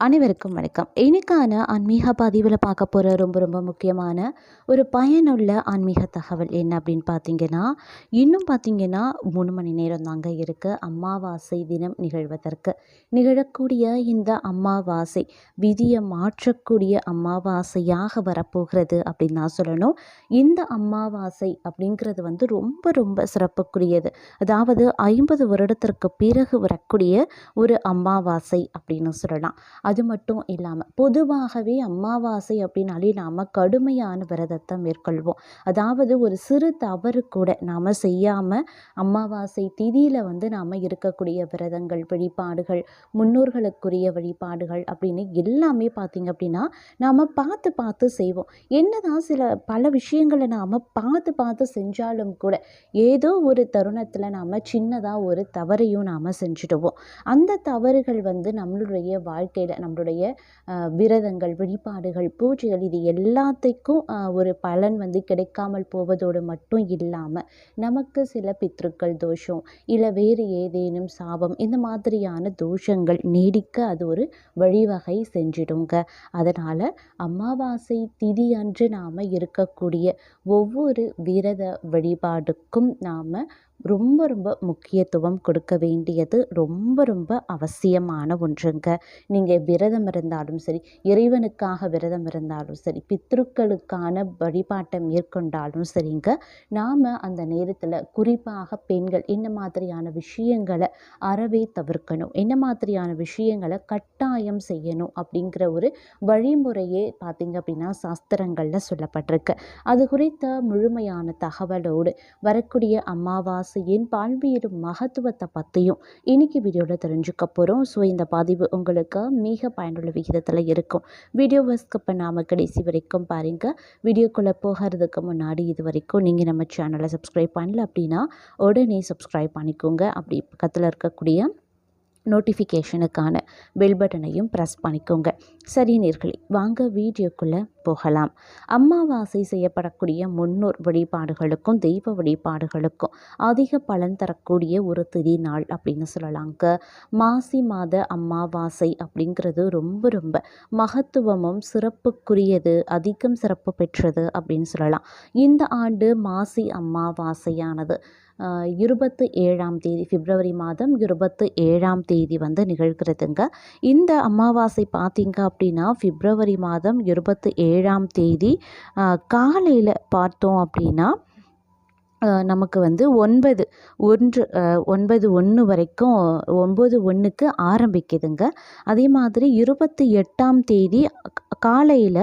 அனைவருக்கும் வணக்கம். இன்னைக்கான ஆன்மீக பதிவில் பார்க்க போகிற ரொம்ப ரொம்ப முக்கியமான ஒரு பயனுள்ள ஆன்மீக தகவல் என்ன அப்படின்னு பார்த்தீங்கன்னா இன்னும் பார்த்தீங்கன்னா மூணு மணி நேரம் தாங்க இருக்குது அமாவாசை தினம் நிகழ்வதற்கு. நிகழக்கூடிய இந்த அமாவாசை விதியை மாற்றக்கூடிய அமாவாசையாக வரப்போகிறது அப்படின்னு நான் சொல்லணும். இந்த அமாவாசை அப்படிங்கிறது வந்து ரொம்ப ரொம்ப சிறப்புக்குரியது. அதாவது ஐம்பது வருடத்திற்கு பிறகு வரக்கூடிய ஒரு அமாவாசை அப்படின்னு சொல்லலாம். அது மட்டும் இல்லாமல் பொதுவாகவே அமாவாசை அப்படின்னாலே நாம் கடுமையான விரதத்தை மேற்கொள்வோம். அதாவது ஒரு சிறு தவறு கூட நாம் செய்யாமல் அமாவாசை திதியில் வந்து நாம் இருக்கக்கூடிய விரதங்கள் வழிபாடுகள் முன்னோர்களுக்குரிய வழிபாடுகள் அப்படின்னு எல்லாமே பார்த்திங்க அப்படின்னா நாம் பார்த்து பார்த்து செய்வோம். என்னதான் சில பல விஷயங்களை நாம் பார்த்து பார்த்து செஞ்சாலும் கூட ஏதோ ஒரு தருணத்தில் நாம் சின்னதாக ஒரு தவறையும் நாம் செஞ்சுடுவோம். அந்த தவறுகள் வந்து நம்மளுடைய வாழ்க்கையில் நம்மளுடைய விரதங்கள் வழிபாடுகள் பூஜைகள் இது எல்லாத்துக்கும் ஒரு பலன் வந்து கிடைக்காமல் போவதோடு மட்டும் இல்லாமல் நமக்கு சில பித்ருக்கள் தோஷம் இல்லை வேறு ஏதேனும் சாபம் இந்த மாதிரியான தோஷங்கள் நீடிக்க அது ஒரு வழிவகை செஞ்சிடுங்க. அதனால் அமாவாசை திதி அன்று நாம் இருக்கக்கூடிய ஒவ்வொரு விரத வழிபாடுக்கும் நாம் ரொம்ப ரொம்ப முக்கியத்துவம் கொடுக்க வேண்டியது ரொம்ப ரொம்ப அவசியமான ஒன்றுங்க. நீங்கள் விரதம் இருந்தாலும் சரி இறைவனுக்காக விரதம் இருந்தாலும் சரி பித்ருக்களுக்கான வழிபாட்டை மேற்கொண்டாலும் சரிங்க. நாம் அந்த நேரத்தில் குறிப்பாக பெண்கள் என்ன மாதிரியான விஷயங்களை அறவே தவிர்க்கணும் என்ன மாதிரியான விஷயங்களை கட்டாயம் செய்யணும் அப்படிங்கிற ஒரு வழிமுறையே பார்த்திங்க அப்படின்னா சாஸ்திரங்களில் சொல்லப்பட்டிருக்கு. அது குறித்த முழுமையான தகவலோடு வரக்கூடிய அமாவாசையின் பல்வேறு மகத்துவத்தை பற்றியும் இன்னைக்கு வீடியோவில் தெரிஞ்சுக்க போகிறோம் ஸோ இந்த பதிவு உங்களுக்கு மிக பயனுள்ள விகிதத்தில் இருக்கும். வீடியோவை ஸ்கிப் பண்ணாமல் கடைசி வரைக்கும் பாருங்கள் வீடியோக்குள்ளே போகிறதுக்கு முன்னாடி இது வரைக்கும் நீங்கள் நம்ம சேனலை சப்ஸ்கிரைப் பண்ணல அப்படின்னா உடனே சப்ஸ்கிரைப் பண்ணிக்கோங்க. அப்படி பக்கத்தில் இருக்கக்கூடிய நோட்டிஃபிகேஷனுக்கான பெல் பட்டனையும் ப்ரெஸ் பண்ணிக்கோங்க. சரி நேர்களே வாங்க வீடியோக்குள்ளே போகலாம். அம்மாவாசை செய்யப்படக்கூடிய முன்னோர் வழிபாடுகளுக்கும் தெய்வ வழிபாடுகளுக்கும் அதிக பலன் தரக்கூடிய ஒரு திதி நாள் அப்படின்னு சொல்லலாங்க. மாசி மாத அம்மாவாசை அப்படிங்கிறது ரொம்ப ரொம்ப மகத்துவமும் சிறப்புக்குரியது அதிகம் சிறப்பு பெற்றது அப்படின்னு சொல்லலாம். இந்த ஆண்டு மாசி அம்மாவாசையானது இருபத்து ஏழாம் தேதி பிப்ரவரி மாதம் இருபத்து ஏழாம் தேதி வந்து நிகழ்கிறதுங்க. இந்த அமாவாசை பார்த்தீங்க அப்படின்னா பிப்ரவரி மாதம் இருபத்து ஏழு ஏழாம் தேதி காலையில் பார்த்தோம் அப்படின்னா நமக்கு வந்து ஒன்பது ஒன்று ஒன்பது ஒன்று வரைக்கும் ஒம்பது ஒன்றுக்கு ஆரம்பிக்குதுங்க. அதே மாதிரி இருபத்தி எட்டாம் தேதி காலையில்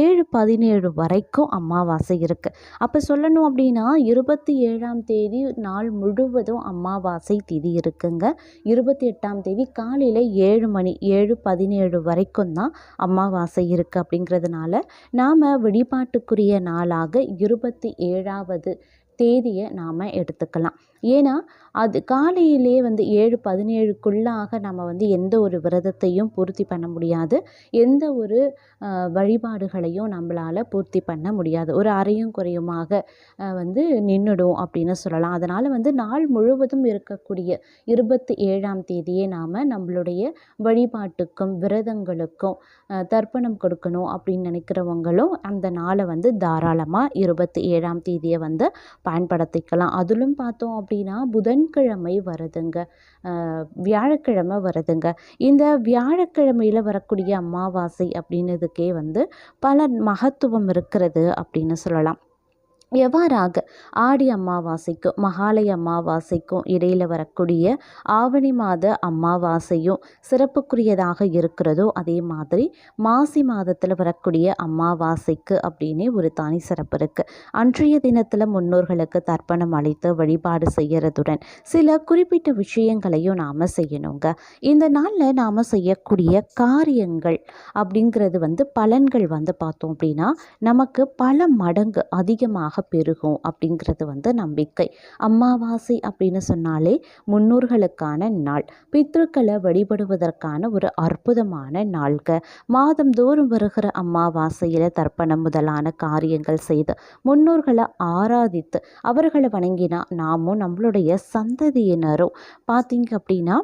ஏழு பதினேழு வரைக்கும் அமாவாசை இருக்குது அப்போ சொல்லணும் அப்படின்னா இருபத்தி ஏழாம் தேதி நாள் முழுவதும் அமாவாசை திதி இருக்குங்க. இருபத்தி எட்டாம் தேதி காலையில் ஏழு மணி ஏழு பதினேழு வரைக்கும் தான் அமாவாசை இருக்குது அப்படிங்கிறதுனால நாம் வழிபாட்டுக்குரிய நாளாக இருபத்தி ஏழாவது தேதியை நாம் எடுத்துக்கலாம். ஏன்னா அது காலையிலே வந்து ஏழு பதினேழுக்குள்ளாக நம்ம வந்து எந்த ஒரு விரதத்தையும் பூர்த்தி பண்ண முடியாது. எந்த ஒரு வழிபாடுகளையும் நம்மளால் பூர்த்தி பண்ண முடியாது. ஒரு அறையும் குறையுமாக வந்து நின்றுடும் அப்படின்னு சொல்லலாம். அதனால் வந்து நாள் முழுவதும் இருக்கக்கூடிய இருபத்தி ஏழாம் தேதியே நாம் நம்மளுடைய வழிபாட்டுக்கும் விரதங்களுக்கும் தர்ப்பணம் கொடுக்கணும் அப்படின்னு நினைக்கிறவங்களும் அந்த நாளை வந்து தாராளமாக இருபத்தி ஏழாம் தேதியை வந்து பயன்படுத்திக்கலாம். அதிலும் பார்த்தோம் அப்படி அப்படின்னா புதன்கிழமை வருதுங்க. வியாழக்கிழமை வருதுங்க. இந்த வியாழக்கிழமையில் வரக்கூடிய அமாவாசை அப்படின்னதுக்கே வந்து பல மகத்துவம் இருக்கிறது அப்படின்னு சொல்லலாம். எவ்வாறாக? ஆடி அமாவாசைக்கும் மகாலய அமாவாசைக்கும் இடையில் வரக்கூடிய ஆவணி மாத அமாவாசையும் சிறப்புக்குரியதாக இருக்கிறதோ அதே மாதிரி மாசி மாதத்தில் வரக்கூடிய அமாவாசைக்கு அப்படின்னே ஒரு தனி சிறப்பு இருக்குது அன்றைய தினத்தில் முன்னோர்களுக்கு தர்ப்பணம் அளித்து வழிபாடு செய்கிறதுடன் சில குறிப்பிட்ட விஷயங்களையும் நாம் செய்யணுங்க. இந்த நாளில் நாம் செய்யக்கூடிய காரியங்கள் அப்படிங்கிறது வந்து பலன்கள் வந்து பார்த்தோம் அப்படின்னா நமக்கு பல மடங்கு அதிகமாக அதிகமாக பெருகும் அப்படிங்கிறது வந்து நம்பிக்கை. அமாவாசை அப்படின்னு சொன்னாலே முன்னோர்களுக்கான நாள். பித்ருக்களை வழிபடுவதற்கான ஒரு அற்புதமான நாள்க. மாதந்தோறும் வருகிற அமாவாசையில் தர்ப்பணம் முதலான காரியங்கள் செய்து முன்னோர்களை ஆராதித்து அவர்களை வணங்கினா நாமும் நம்மளுடைய சந்ததியினரும் பார்த்தீங்க அப்படின்னா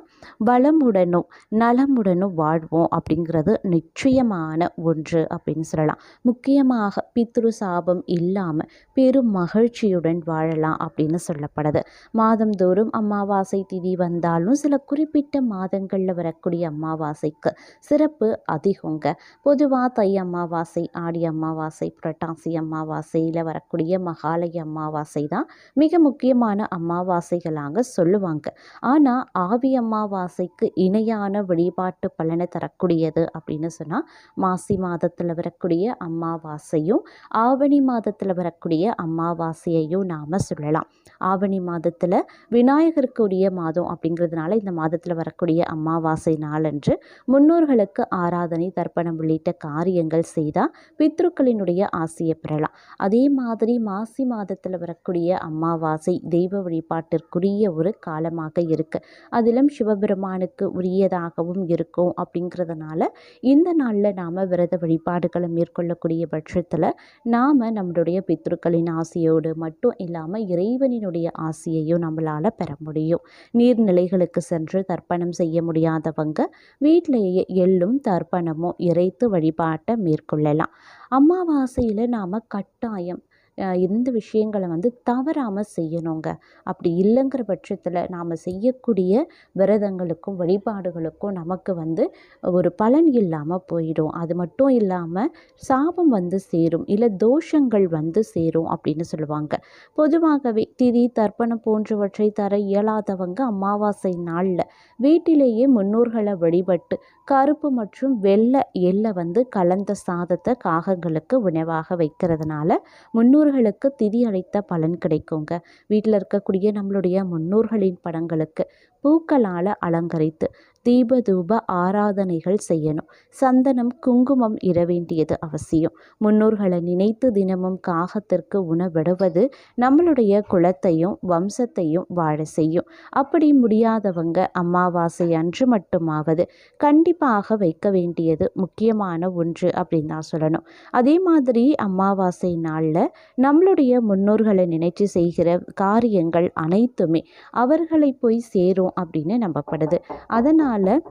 வளமுடனும் நலமுடனும் வாழ்வோம் அப்படிங்கிறது நிச்சயமான ஒன்று அப்படின்னு சொல்லலாம். முக்கியமாக பித்ரு சாபம் இல்லாமல் பெரும் மகிழ்ச்சியுடன் வாழலாம் அப்படின்னு சொல்லப்படுது. மாதந்தோறும் அமாவாசை திதி வந்தாலும் சில குறிப்பிட்ட மாதங்களில் வரக்கூடிய அமாவாசைக்கு சிறப்பு அதிகங்க. பொதுவாக தை அமாவாசை ஆடி அமாவாசை புரட்டாசி அமாவாசையில் வரக்கூடிய மகாலய அமாவாசை தான் மிக முக்கியமான அமாவாசைகளாக சொல்லுவாங்க. ஆனால் ஆவி அமாவாசைக்கு இணையான வழிபாட்டு பலனை தரக்கூடியது அப்படின்னு சொன்னால் மாசி மாதத்தில் வரக்கூடிய அமாவாசையும் ஆவணி மாதத்தில் வரக்கூடிய அமாவாசையையும் நாம் சொல்லலாம். ஆவணி மாதத்தில் விநாயகருக்குரிய மாதம் அப்படிங்கிறதுனால இந்த மாதத்தில் வரக்கூடிய அமாவாசை நாளன்று முன்னோர்களுக்கு ஆராதனை தர்ப்பணம் உள்ளிட்ட காரியங்கள் செய்தால் பித்ருக்களினுடைய ஆசையை பெறலாம். அதே மாதிரி மாசி மாதத்தில் வரக்கூடிய அமாவாசை தெய்வ வழிபாட்டிற்குரிய ஒரு காலமாக இருக்குது அதிலும் சிவபெருமானுக்கு உரியதாகவும் இருக்கும் அப்படிங்கிறதுனால இந்த நாளில் நாம் விரத வழிபாடுகளை மேற்கொள்ளக்கூடிய பட்சத்தில் நாம் நம்மளுடைய பித்ருக்களின் ஆசையோடு மட்டும் இல்லாமல் இறைவனினுடைய ஆசையையும் நம்மளால் பெற முடியும். நீர்நிலைகளுக்கு சென்று தர்ப்பணம் செய்ய முடியாதவங்க வீட்டிலேயே எள்ளும் தர்ப்பணமும் இறைத்து வழிபாட்டை மேற்கொள்ளலாம். அமாவாசையில் நாம் கட்டாயம் இந்த விஷயங்களை வந்து தவறாமல் செய்யணுங்க. அப்படி இல்லைங்கிற பட்சத்தில் நாம் செய்யக்கூடிய விரதங்களுக்கும் வழிபாடுகளுக்கும் நமக்கு வந்து ஒரு பலன் இல்லாமல் போயிடும். அது மட்டும் இல்லாமல் சாபம் வந்து சேரும் இல்லை தோஷங்கள் வந்து சேரும் அப்படின்னு சொல்லுவாங்க. பொதுவாகவே திதி தர்ப்பணம் போன்றவற்றை தர இயலாதவங்க அமாவாசை நாளில் வீட்டிலேயே முன்னோர்களை வழிபட்டு கருப்பு மற்றும் வெள்ளை எள்ளை வந்து கலந்த சாதத்தை காகங்களுக்கு உணவாக வைக்கிறதுனால முன்னோர்களுக்கு திதி அளித்த பலன் கிடைக்குங்க. வீட்டில் இருக்கக்கூடிய நம்மளுடைய முன்னோர்களின் படங்களுக்கு பூக்களால் அலங்கரித்து தீபதூப ஆராதனைகள் செய்யணும். சந்தனம் குங்குமம் இட வேண்டியது அவசியம். முன்னோர்களை நினைத்து தினமும் காகத்திற்கு உணவிடுவது நம்மளுடைய குலத்தையும் வம்சத்தையும் வாழ செய்யும். அப்படி முடியாதவங்க அமாவாசை அன்று மட்டுமாவது கண்டிப்பாக வைக்க வேண்டியது முக்கியமான ஒன்று அப்படின்னு தான் சொல்லணும். அதே மாதிரி அமாவாசை நாளில் நம்மளுடைய முன்னோர்களை நினைச்சு செய்கிற காரியங்கள் அனைத்துமே அவர்களை போய் சேரும் அப்படின்னு நம்பப்படுது. அதனால் அதனால்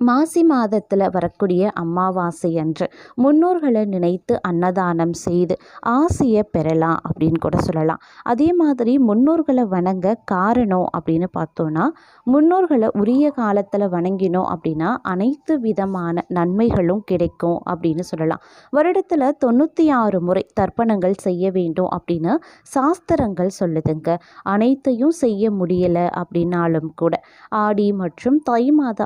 மாசி மாதத்தில் வரக்கூடிய அமாவாசை அன்று முன்னோர்களை நினைத்து அன்னதானம் செய்து ஆசையை பெறலாம் அப்படின்னு கூட சொல்லலாம். அதே மாதிரி முன்னோர்களை வணங்க காரணம் அப்படின்னு பார்த்தோன்னா முன்னோர்களை உரிய காலத்தில் வணங்கினோம் அப்படின்னா அனைத்து விதமான நன்மைகளும் கிடைக்கும் அப்படின்னு சொல்லலாம். வருடத்தில் தொண்ணூற்றி ஆறு முறை தர்ப்பணங்கள் செய்ய வேண்டும் அப்படின்னு சாஸ்திரங்கள் சொல்லுதுங்க. அனைத்தையும் செய்ய முடியலை அப்படின்னாலும் கூட ஆடி மற்றும் தை மாத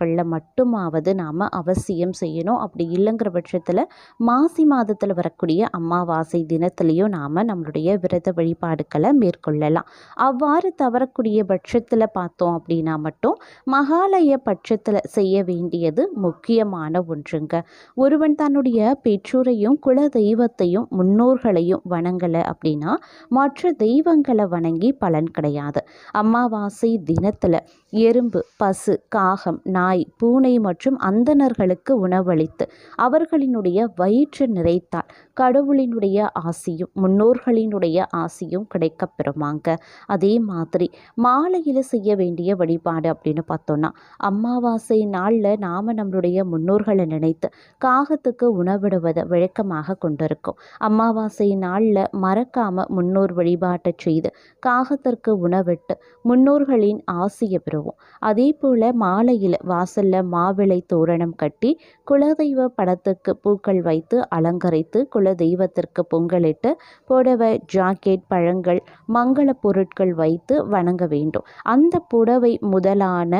அமாவாசைகளில் மட்டுமாவது நாம் அவசியம் செய்யணும். அப்படி இல்லைங்கிற பட்சத்தில் மாசி மாதத்தில் வரக்கூடிய அமாவாசை தினத்திலையும் நாம் நம்மளுடைய விரத வழிபாடுகளை மேற்கொள்ளலாம். அவ்வாறு தவறக்கூடிய பட்சத்தில் பார்த்தோம் அப்படின்னா மட்டும் மகாலய பட்சத்தில் செய்ய வேண்டியது முக்கியமான ஒன்றுங்க. ஒருவன் தன்னுடைய பெற்றோரையும் குல தெய்வத்தையும் முன்னோர்களையும் வணங்கலை அப்படின்னா மற்ற தெய்வங்களை வணங்கி பலன் கிடையாது. அமாவாசை தினத்தில் எறும்பு பசு காகம் நான் நாய் பூனை மற்றும் அந்தணர்களுக்கு உணவளித்து அவர்களினுடைய வயிற்று நிறைத்தால் கடவுளினுடைய ஆசியும் முன்னோர்களினுடைய ஆசியும் கிடைக்கப்பெறுமாங்க அதே மாதிரி மாலையில் செய்ய வேண்டிய வழிபாடு அப்படின்னு பார்த்தோன்னா அமாவாசை நாளில் நாம் நம்மளுடைய முன்னோர்களை நினைத்து காகத்துக்கு உணவிடுவதை வழக்கமாக கொண்டிருக்கோம். அமாவாசை நாளில் மறக்காமல் முன்னோர் வழிபாட்டை செய்து காகத்திற்கு உணவிட்டு முன்னோர்களின் ஆசியை பெறுவோம். அதே போல் மாலையில் வாசல்ல மாவிளை தோரணம் கட்டி குலதெய்வ படத்துக்கு பூக்கள் வைத்து அலங்கரித்து குலதெய்வத்திற்கு பொங்கலிட்டு புடவை ஜாக்கெட் பழங்கள் மங்கள பொருட்கள் வைத்து வணங்க வேண்டும். அந்த புடவை முதலான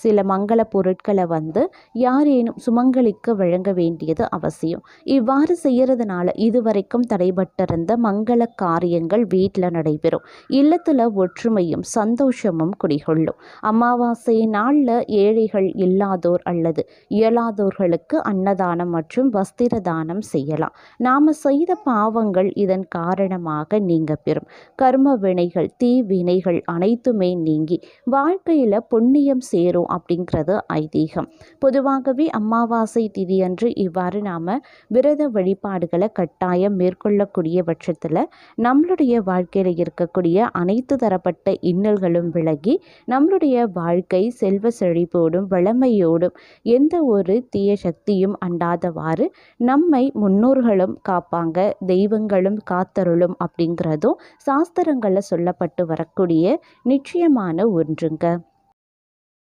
சில மங்கள பொருட்களை வந்து யாரேனும் சுமங்கலிக்கு வழங்க வேண்டியது அவசியம். இவ்வாறு செய்யறதுனால இதுவரைக்கும் தடைபட்டிருந்த மங்கள காரியங்கள் வீட்டில் நடைபெறும். இல்லத்தில் ஒற்றுமையும் சந்தோஷமும் குடிகொள்ளும். அமாவாசை நாளில் ஏழை ஏழைகள் இல்லாதோர் அல்லது இயலாதோர்களுக்கு அன்னதானம் மற்றும் வஸ்திர தானம் செய்யலாம். நாம் செய்த பாவங்கள் இதன் காரணமாக நீங்க பெறும். கர்ம வினைகள் தீ வினைகள் அனைத்துமே நீங்கி வாழ்க்கையில் புண்ணியம் சேரும் அப்படிங்கிறது ஐதீகம். பொதுவாகவே அமாவாசை திதியன்று இவ்வாறு நாம் விரத வழிபாடுகளை கட்டாயம் மேற்கொள்ளக்கூடிய பட்சத்தில் நம்மளுடைய வாழ்க்கையில் இருக்கக்கூடிய அனைத்து தரப்பட்ட இன்னல்களும் விலகி நம்மளுடைய வாழ்க்கை செல்வ செழிப்போடும் வளமையோடும் எந்த ஒரு தீய சக்தியும் அண்டாதவாறு நம்மை முன்னோர்களும் காப்பாங்க தெய்வங்களும் காத்தருளும் அப்படிங்கிறதும் சாஸ்திரங்களில் சொல்லப்பட்டு வரக்கூடிய நிச்சயமான ஒன்றுங்க.